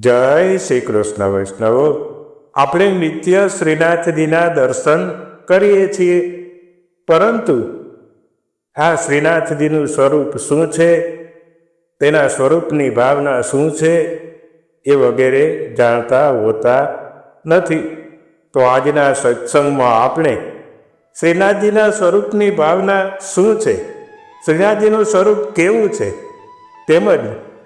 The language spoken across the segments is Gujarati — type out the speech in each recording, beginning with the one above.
જય શ્રી કૃષ્ણ વૈષ્ણવો. આપણે નિત્ય શ્રીનાથજીના દર્શન કરીએ છીએ. પરંતુ આ શ્રીનાથજીનું સ્વરૂપ શું છે? તેના સ્વરૂપની ભાવના શું છે? એ વગેરે જાણતા હોતા નથી. તો આજના સત્સંગમાં આપણે શ્રીનાથજીના સ્વરૂપની ભાવના શું છે? શ્રીનાથજીનું સ્વરૂપ કેવું છે? તેમજ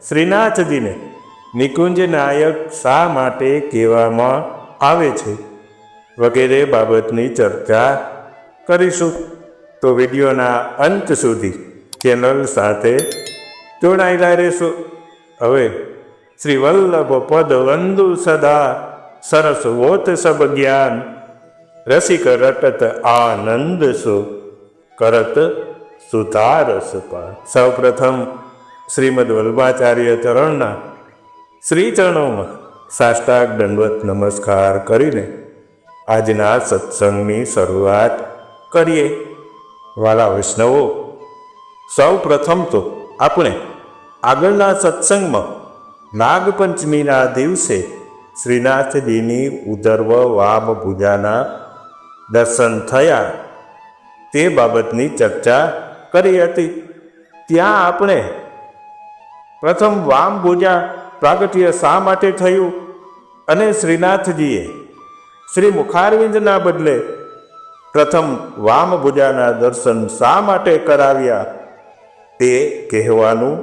શ્રીનાથજીને નિકુંજ નાયક શા માટે કહેવામાં આવે છે? વગેરે બાબતની ચર્ચા કરીશું. તો વિડીયોના અંત સુધી ચેનલ સાથે જોડાયેલા રહેશું. હવે શ્રી વલ્લભ પદ વંદુ સદા સરસ વોત સબ જ્ઞાન રસિક રટત આનંદ સુ કરત સુધારસ પા સૌ પ્રથમ શ્રીમદ વલ્ભાચાર્ય ચરણના શ્રી ચરણોમાં સાષ્ટાંગ દંડવત નમસ્કાર કરીને આજના સત્સંગની શરૂઆત કરીએ. વાલા વૈષ્ણવો, સૌ પ્રથમ તો આપણે આગળના સત્સંગમાં નાગપંચમીના દિવસે શ્રીનાથજીની ઉદર્વ વામ ભુજાના દર્શન થયા. તે બાબતની ચર્ચા કરી હતી. ત્યાં આપણે પ્રથમ વામ ભુજા પ્રાગટ્ય શા માટે થયું? અને શ્રીનાથજીએ શ્રી મુખારવિંદના બદલે પ્રથમ વામ ભુજાના દર્શન શા માટે કરાવ્યા? તે કહેવાનું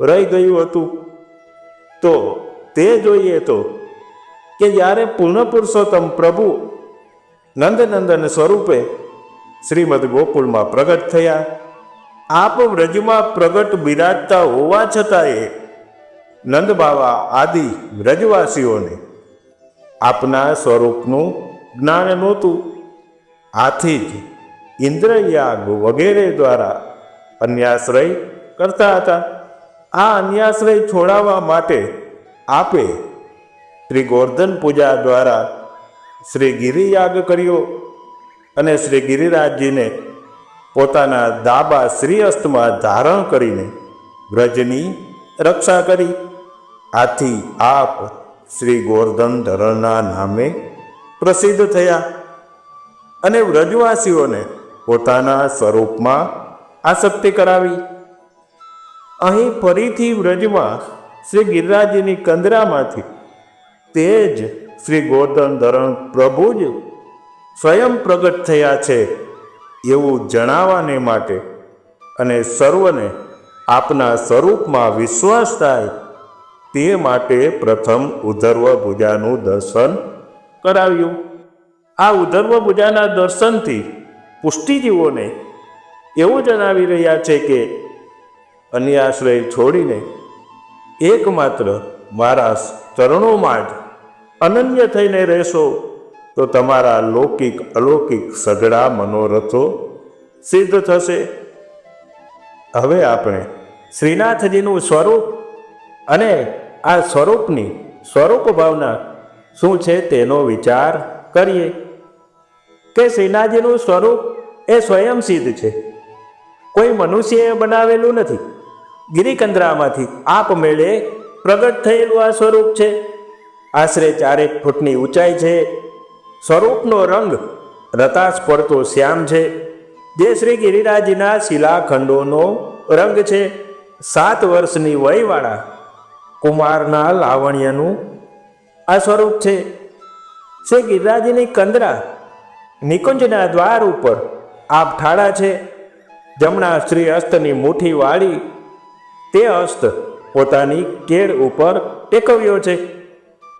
રહી ગયું હતું. તો તે જોઈએ તો કે જ્યારે પૂર્ણ પુરુષોત્તમ પ્રભુ નંદનંદન સ્વરૂપે શ્રીમદ ગોકુળમાં પ્રગટ થયા, આપ વ્રજમાં પ્રગટ બિરાજતા હોવા છતાંય નંદ બાવા આદિ વ્રજવાસીઓને આપના સ્વરૂપનું જ્ઞાન નહોતું. આથી જ ઇન્દ્રયાગ વગેરે દ્વારા અન્યાશ્રય કરતા હતા. આ અન્યાશ્રય છોડાવવા માટે આપે શ્રી ગોર્ધન પૂજા દ્વારા શ્રી ગિરિયાગ કર્યો અને શ્રી ગિરિરાજજીને પોતાના દાબા શ્રીઅસ્તમાં ધારણ કરીને વ્રજની રક્ષા કરી. આથી આપ શ્રી ગોર્ધન ધરણના નામે પ્રસિદ્ધ થયા. અને વ્રજવાસીઓને પોતાના સ્વરૂપમાં આસક્તિ કરાવી. અહીં ફરીથી વ્રજમાં શ્રી ગિરિરાજની કંદરામાંથી તે જ શ્રી ગોર્ધન ધરણ પ્રભુ જ સ્વયં પ્રગટ થયા છે એવું જણાવવાને માટે અને સર્વને આપના સ્વરૂપમાં વિશ્વાસ થાય તે માટે પ્રથમ ઉધર્વ ભુજાનું દર્શન કરાવ્યું. આ ઉધર્વ ભુજાના દર્શનથી પુષ્ટિજીવોને એવું જણાવી રહ્યા છે કે અન્યાશ્રય છોડીને એકમાત્ર મારા ચરણોમાં જ અનન્ય થઈને રહેશો, તો તમારા લૌકિક અલૌકિક સઘળા મનોરથો સિદ્ધ થશે. હવે આપણે શ્રીનાથજીનું સ્વરૂપ અને આ સ્વરૂપની સ્વરૂપ ભાવના શું છે તેનો વિચાર કરીએ. કે શ્રીનાથજીનું સ્વરૂપ એ સ્વયં સિદ્ધ છે. કોઈ મનુષ્યએ બનાવેલું નથી. ગિરિકંદરામાંથી આપમેળે પ્રગટ થયેલું આ સ્વરૂપ છે. આશરે ચારેક ફૂટની ઊંચાઈ છે. સ્વરૂપનો રંગ રતાશ પડતો શ્યામ છે. જે શ્રી ગિરિરાજના શિલાખંડોનો રંગ છે. સાત વર્ષની વયવાળા કુમારના લાવણ્યનું આ સ્વરૂપ છે. શ્રી ગિરિરાજની કંદરા નિકુંજના દ્વાર ઉપર આપ ઠાળા છે. જમણા શ્રી અસ્તની મુઠ્ઠી વાળી તે અસ્ત પોતાની કેળ ઉપર ટેકવ્યો છે.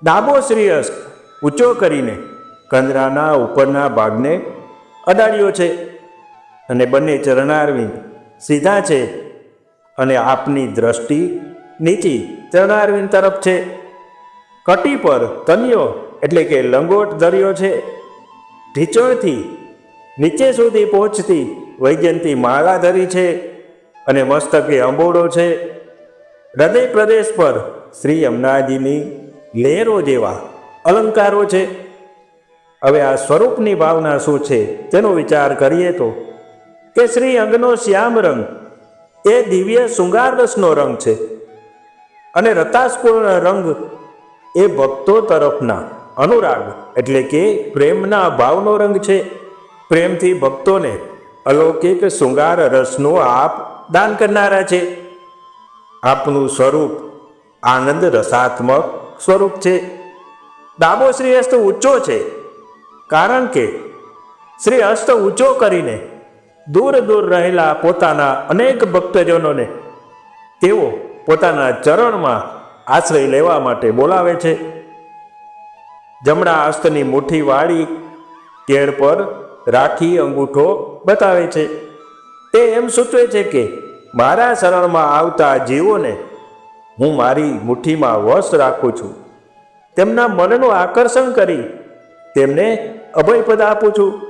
ડાબો શ્રી અસ્ત ઊંચો કરીને કંદરાના ઉપરના ભાગને અડાડ્યો છે અને બંને ચરણારવિંદ સીધા છે અને આપની દ્રષ્ટિ નીચી ચરણારવિંદ તરફ છે. કટી પર તન્યો એટલે કે લંગોટ ધર્યો છે. ઢીચોળથી નીચે સુધી પહોંચતી વૈજયંતી માળા ધરી છે અને મસ્તકે અંબોડો છે. હૃદય પ્રદેશ પર શ્રી યમુનાજીની લહેરો જેવા અલંકારો છે. હવે આ સ્વરૂપની ભાવના શું છે તેનો વિચાર કરીએ તો કે શ્રી અંગનો શ્યામ રંગ એ દિવ્ય શૃંગારરસનો રંગ છે. અને રતાસપૂર્ણ રંગ એ ભક્તો તરફના અનુરાગ, એટલે કે પ્રેમના ભાવનો રંગ છે. પ્રેમથી ભક્તોને અલૌકિક શૃંગાર રસનું આપ દાન કરનારા છે. આપનું સ્વરૂપ આનંદ રસાત્મક સ્વરૂપ છે. ડાબો શ્રી હસ્ત ઊંચો છે, કારણ કે શ્રી હસ્ત ઊંચો કરીને દૂર દૂર રહેલા પોતાના અનેક ભક્તજનોને તેઓ પોતાના ચરણમાં આશ્રય લેવા માટે બોલાવે છે. જમણા હસ્તની મુઠ્ઠી વાળી કેળ પર રાખી અંગૂઠો બતાવે છે. તે એમ સૂચવે છે કે મારા શરણમાં આવતા જીવોને હું મારી મુઠ્ઠીમાં વશ રાખું છું. તેમના મનનું આકર્ષણ કરી તેમને અભયપદ આપું છું.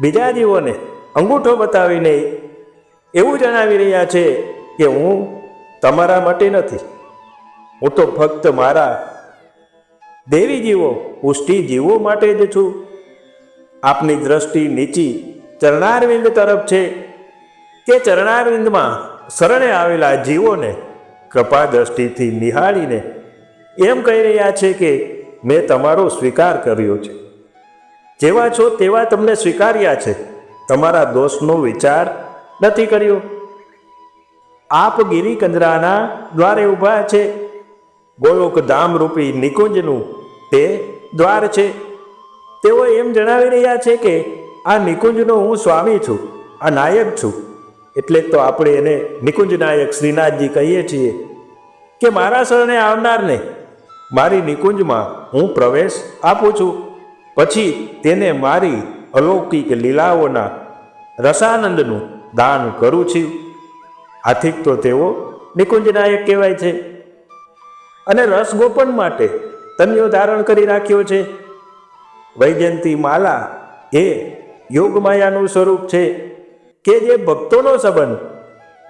બીજા જીવોને અંગૂઠો બતાવીને એવું જણાવી રહ્યા છે કે હું તમારા માટે નથી. હું તો ફક્ત મારા દેવી જીવો પુષ્ટિ જીવો માટે જ છું. આપની દ્રષ્ટિ નીચી ચરણારવિંદ તરફ છે કે ચરણારવિંદમાં શરણે આવેલા જીવોને કૃપા દ્રષ્ટિથી નિહાળીને એમ કહી રહ્યા છે કે મેં તમારો સ્વીકાર કર્યો છે. જેવા છો તેવા તમને સ્વીકાર્યા છે. તમારા દોષનો વિચાર નથી કર્યો. આપ ગિરિકંદરાના દ્વારે ઊભા છે. ગોલોક ધામ રૂપી નિકુંજનું તે દ્વાર છે. તેઓ એમ જણાવી રહ્યા છે કે, આ નિકુંજનો હું સ્વામી છું, આ નાયક છું. એટલે તો આપણે એને નિકુંજ નાયક શ્રીનાથજી કહીએ છીએ કે, મારા શરણે આવનારને મારી નિકુંજમાં હું પ્રવેશ આપું છું. પછી તેને મારી અલૌકિક લીલાઓના રસાનંદનું દાન કરું છું. આથી તો તેઓ નિકુંજ નાયક કહેવાય છે. અને રસગોપન માટે તન્યો ધારણ કરી રાખ્યો છે. વૈજયંતી માલા એ યોગમાયાનું સ્વરૂપ છે કે જે ભક્તોનો સંબંધ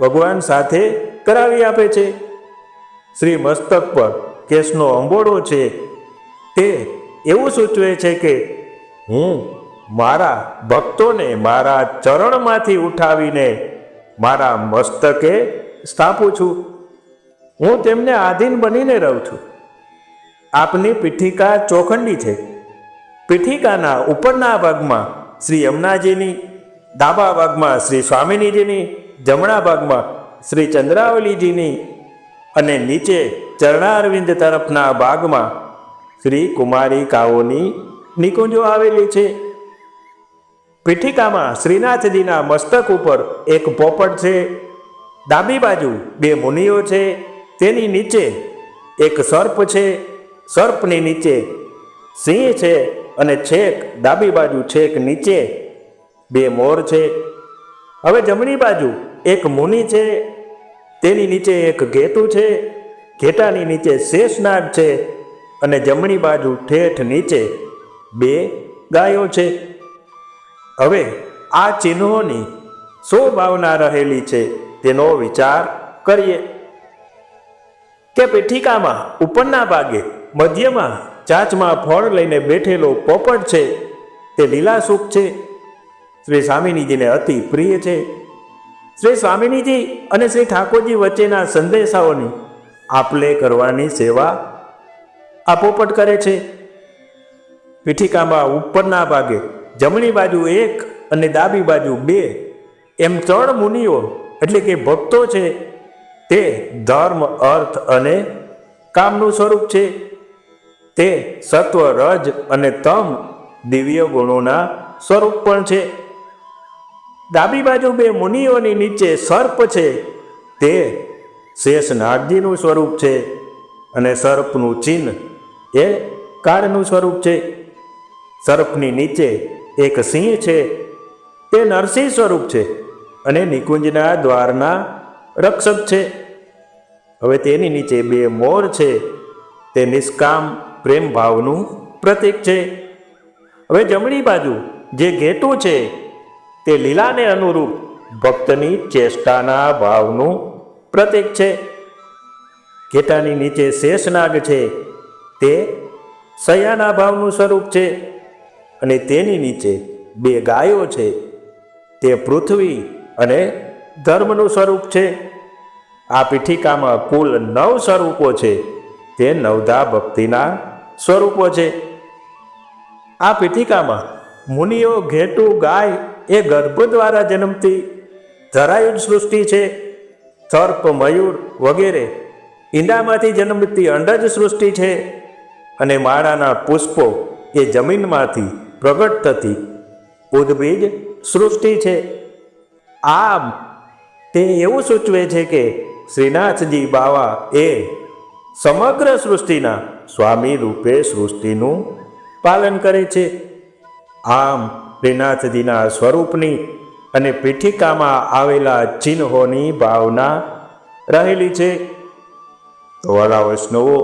ભગવાન સાથે કરાવી આપે છે. શ્રી મસ્તક પર કેસનો અંબોડો છે તે એવું સૂચવે છે કે હું મારા ભક્તોને મારા ચરણમાંથી ઉઠાવીને મારા મસ્તકે સ્થાપું છું. હું તેમને આધીન બનીને રહું છું. આપની પીઠિકા ચોખંડી છે. પીઠિકાના ઉપરના ભાગમાં શ્રી યમુનાજીની, ડાબા ભાગમાં શ્રી સ્વામિનીજીની, જમણા ભાગમાં શ્રી ચંદ્રાવલીજીની અને નીચે ચરણારવિંદ તરફના ભાગમાં શ્રી કુમારિકાઓની નિકુંજો આવેલી છે. પીઠિકામાં શ્રીનાથજીના મસ્તક ઉપર એક પોપટ છે. ડાબી બાજુ બે મુનિઓ છે. તેની નીચે એક સર્પ છે. સર્પની નીચે સિંહ છે અને છેક, ડાબી બાજુ છેક નીચે બે મોર છે. હવે જમણી બાજુ એક મુનિ છે. તેની નીચે એક ઘેટું છે. ઘેટાની નીચે શેષનાગ છે. અને જમણી બાજુ ઠેઠ નીચે બે ગાયો છે. હવે આ ચિહ્નોની શું ભાવના રહેલી છે તેનો વિચાર કરીએ. કે પીઠિકામાં ઉપરના ભાગે, મધ્યમાં, ચાંચમાં ફળ લઈને બેઠેલો પોપટ છે. તે લીલા સુખ છે. શ્રી સ્વામિનીજીને અતિ પ્રિય છે. શ્રી સ્વામિનીજી અને શ્રી ઠાકોરજી વચ્ચેના સંદેશાઓની આપલે કરવાની સેવા આ પોપટ કરે છે. પીઠિકામાં ઉપરના ભાગે જમણી બાજુ એક અને ડાબી બાજુ બે. એમ ત્રણ મુનિઓ, એટલે કે ભક્તો છે, તે ધર્મ, અર્થ અને કામનું સ્વરૂપ છે. તે સત્વ, રજ અને તમ દિવ્ય ગુણોના સ્વરૂપ પણ છે. ડાબી બાજુ બે મુનિઓની નીચે સર્પ છે. તે શેષ નાગજીનું સ્વરૂપ છે અને સર્પનું ચિહ્ન એ કાળનું સ્વરૂપ છે. સર્પની નીચે એક સિંહ છે. તે નરસિંહ સ્વરૂપ છે અને નિકુંજના દ્વારના રક્ષક છે. હવે તેની નીચે બે મોર છે. તે નિષ્કામ પ્રેમ ભાવનું પ્રતીક છે. હવે જમણી બાજુ જે ઘેટું છે તે લીલાને અનુરૂપ ભક્તની ચેષ્ટાના ભાવનું પ્રતીક છે. ઘેટાની નીચે શેષનાગ છે. તે સયાના ભાવનું સ્વરૂપ છે. અને તેની નીચે બે ગાયો છે. તે પૃથ્વી અને ધર્મનું સ્વરૂપ છે. આ પીઠિકામાં કુલ નવ સ્વરૂપો છે. તે નવધા ભક્તિના સ્વરૂપો છે. આ પીઠિકામાં મુનિઓ, ઘેટું, ગાય એ ગર્ભ દ્વારા જન્મતી ધરાયુજ સૃષ્ટિ છે. સર્પ મયુર વગેરે ઈંડામાંથી જન્મતી અંડજ સૃષ્ટિ છે. અને માળાના પુષ્પો એ જમીનમાંથી પ્રગટ થતી ઉદ્ભીજ સૃષ્ટિ છે. આમ તે એવું સૂચવે છે કે શ્રીનાથજી બાવા એ સમગ્ર સૃષ્ટિના સ્વામી રૂપે સૃષ્ટિનું પાલન કરે છે. આમ શ્રીનાથજીના સ્વરૂપની અને પીઠિકામાં આવેલા ચિહ્નોની ભાવના રહેલી છે. તો વાલા વૈષ્ણવો,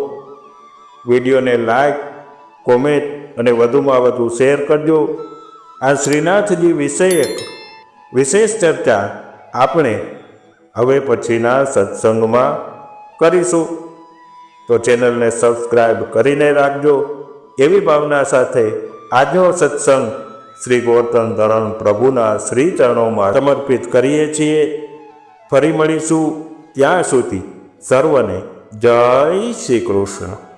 વિડીયોને લાઈક, કોમેન્ટ અને વધુમાં વધુ શેર કરજો. આ શ્રીનાથજી વિષયક વિશેષ ચર્ચા આપણે હવે પછીના સત્સંગમાં કરીશું. તો ચેનલને સબસ્ક્રાઈબ કરીને રાખજો. એવી ભાવના સાથે આજનો સત્સંગ શ્રી ગોવર્ધન ધરણ પ્રભુના શ્રી ચરણોમાં સમર્પિત કરીએ છીએ. ફરી મળીશું ત્યાં સુધી સર્વને જય શ્રી કૃષ્ણ.